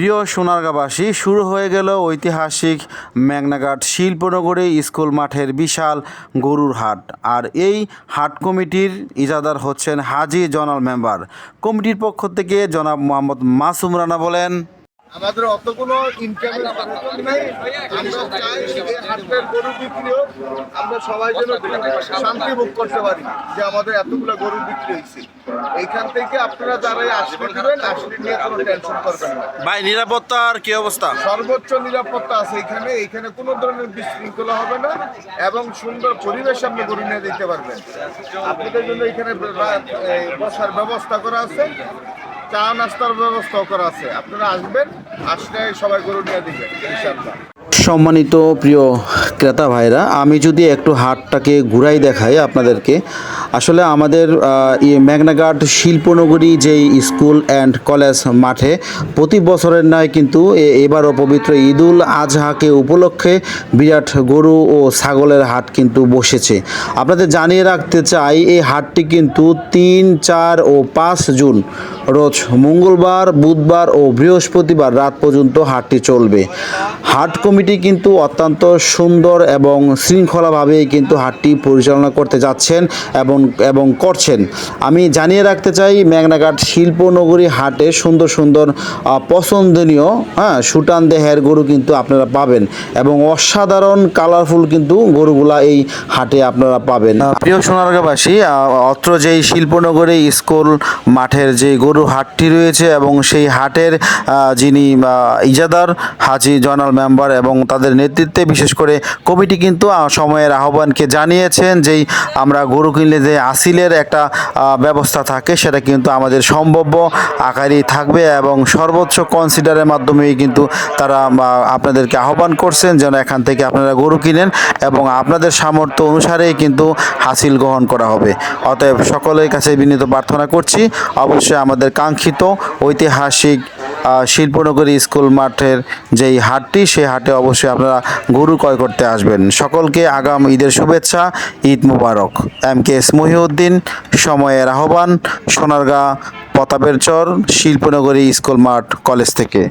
প্রিয় সোনারগাঁবাসী শুরু হয়ে গেল ঐতিহাসিক মেঘনাঘাট শিল্পনগরী স্কুল মাঠের বিশাল গরুর হাট। আর এই হাট কমিটির ইজাদার হচ্ছেন হাজি জনাল মেম্বার। কমিটির পক্ষ থেকে জনাব মোহাম্মদ মাসুম রানা বলেন আমাদের অত কোনো ইনকামের নেই। আমরা চাই এই হাটের গরু বিক্রি হোক। আমরা সবাই যেন শান্তি ভোগ করতে পারি যে আমাদের এতগুলো গরু বিক্রি হয়েছে। এইখান থেকে আপনারা যারাই আসবে দিবেন আসলে নিয়ে কোনো টেনশন করবেন না। ভাই নিরাপত্তার কি অবস্থা? সর্বোচ্চ নিরাপত্তা আছে এখানে। এখানে কোনো ধরনের বিশৃঙ্খলা হবে না এবং সুন্দর পরিবেশ আপনি গরু নিয়ে দিতে পারবেন। আপনাদের জন্য এখানে বসার ব্যবস্থা করা আছে। চা নাস্তার ব্যবস্থাও করা আছে। আপনারা আসবেন আসলে সবাই গরু নিয়ে দিবেন ইনশাআল্লাহ। সম্মানিত প্রিয় ক্রেতা ভাইরা, আমি যদি একটু হাটটাকে ঘুরাই দেখাই আপনাদেরকে, আসলে আমাদের মেঘনাঘাট শিল্পনগরী যেই স্কুল অ্যান্ড কলেজ মাঠে প্রতি বছরের নয় কিন্তু এবারও পবিত্র ঈদুল আজহাকে উপলক্ষে বিরাট গরু ও ছাগলের হাট কিন্তু বসেছে। আপনাদের জানিয়ে রাখতে চাই, এই হাটটি কিন্তু তিন, চার ও পাঁচ জুন, রোজ মঙ্গলবার, বুধবার ও বৃহস্পতিবার রাত পর্যন্ত হাটটি চলবে। হাট কমিটি কিন্তু অত্যন্ত সুন্দর এবং শৃঙ্খলাভাবেই কিন্তু হাটটি পরিচালনা করতে যাচ্ছেন এবং এবং করছেন। আমি জানিয়ে রাখতে চাই, মেঘনাঘাট শিল্পনগরী হাটে সুন্দর সুন্দর পছন্দনীয় হ্যাঁ সুটান দেহের গরু কিন্তু আপনারা পাবেন এবং অসাধারণ কালারফুল কিন্তু গরুগুলা এই হাটে আপনারা পাবেন। প্রিয় সোনারগাঁবাসী অত্র যেই শিল্পনগরী স্কুল, মাঠের যে গরু হাটটি রয়েছে এবং সেই হাটের যিনি ইজাদার হাজি জয়নাল মেম্বার এবং তাদের নেতৃত্বে, বিশেষ করে কমিটি কিন্তু সময়ের আহ্বানকে জানিয়েছেন যেই আমরা গরু কিনলে যে আসিলের একটা ব্যবস্থা থাকে, সেটা কিন্তু আমাদের সম্ভাব্য আকারেই থাকবে এবং সর্বোচ্চ কনসিডারের মাধ্যমেই কিন্তু তারা আপনাদেরকে আহ্বান করছেন যেন এখান থেকে আপনারা গরু কিনেন এবং আপনাদের সামর্থ্য অনুসারেই কিন্তু হাসিল গ্রহণ করা হবে। অতএব সকলের কাছে বিনীত প্রার্থনা করছি। অবশ্যই আমাদের কাঙ্ক্ষিত ঐতিহাসিক শিল্পনগরী স্কুল মাঠের যেই হাটটি, সেই হাটে অবশ্যই আপনারা গরু ক্রয় করতে আসবেন। সকলকে আগাম ঈদের শুভেচ্ছা, ঈদ মুবারক। এম কে এস মহিউদ্দিন, সময়ের আহ্বান, সোনারগাঁ, প্রতাপের চর, শিল্পনগরী স্কুল মাঠ, কলেজ থেকে।